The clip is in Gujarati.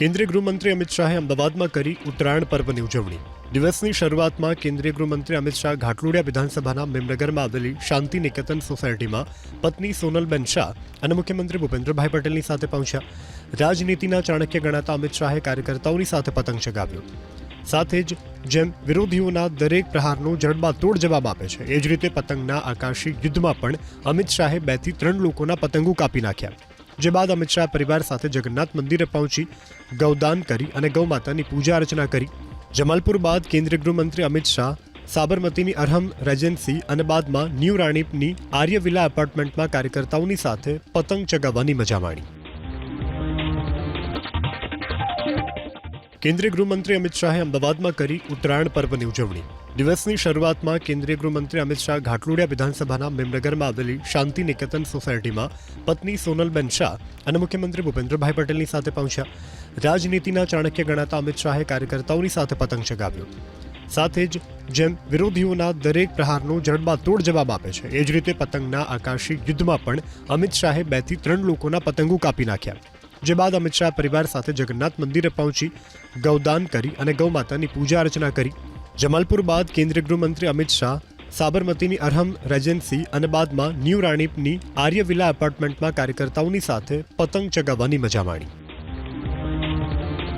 કેન્દ્રીય ગૃહમંત્રી અમિત શાહે અમદાવાદમાં કરી ઉત્તરાયણ પર્વની ઉજવણી. દિવસની શરૂઆતમાં કેન્દ્રીય ગૃહમંત્રી અમિત શાહ ઘાટલોડિયા વિધાનસભાના મેમનગરમાં આવેલી શાંતિ નિકેતન સોસાયટીમાં પત્ની સોનલબેન શાહ અને મુખ્યમંત્રી ભૂપેન્દ્રભાઈ પટેલની સાથે પહોંચ્યા. રાજનીતિના ચાણક્ય ગણાતા અમિત શાહે કાર્યકર્તાઓની સાથે પતંગ ચગાવ્યો. સાથે જ જેમ વિરોધીઓના દરેક પ્રહારનો જડબાતોડ જવાબ આપે છે, એ જ રીતે પતંગના આકાશી યુદ્ધમાં પણ અમિત શાહે બેથી ત્રણ લોકોના પતંગો કાપી નાખ્યા. જે બાદ અમિત શાહ પરિવાર સાથે જગન્નાથ મંદિરે પહોંચી ગૌદાન કરી અને ગૌમાતાની પૂજા અર્ચના કરી. જમાલપુર બાદ કેન્દ્રીય ગૃહમંત્રી અમિત શાહ, સાબરમતીની અરહમ રેજન્સી અને બાદમાં ન્યૂ રાણીપની આર્ય વિલા એપાર્ટમેન્ટમાં કાર્યકર્તાઓની સાથે પતંગ ચગાવવાની મજા માણી. કેન્દ્રીય ગૃહમંત્રી અમિત શાહે અમદાવાદમાં કરી ઉત્તરાયણ પર્વની ઉજવણી. દિવસની શરૂઆતમાં કેન્દ્રીય ગૃહમંત્રી અમિત શાહ ઘાટલોડિયા વિધાનસભાના મેમનગરમાં આવેલી શાંતિ નિકેતન સોસાયટીમાં પત્ની સોનલબેન શાહ અને મુખ્યમંત્રી ભૂપેન્દ્રભાઈ પટેલની સાથે પહોંચ્યા. રાજનીતિના ચાણક્ય ગણાતા અમિત શાહે કાર્યકર્તાઓની સાથે પતંગ ચગાવ્યો. સાથે જ જેમ વિરોધીઓના દરેક પ્રહારનો જડબાતોડ જવાબ આપે છે, એ જ રીતે પતંગના આકાશી યુદ્ધમાં પણ અમિત શાહે બેથી ત્રણ લોકોના પતંગો કાપી નાખ્યા. જે બાદ અમિત શાહ પરિવાર સાથે જગન્નાથ મંદિરે પહોંચી ગૌદાન કરી અને ગૌમાતાની પૂજા અર્ચના કરી. જમાલપુર બાદ કેન્દ્રીય ગૃહમંત્રી અમિત શાહ, સાબરમતીની અરહમ રેજન્સી અને બાદમાં ન્યૂ રાણીપની આર્યવિલા એપાર્ટમેન્ટમાં કાર્યકર્તાઓની સાથે પતંગ ચગાવવાની મજા માણી.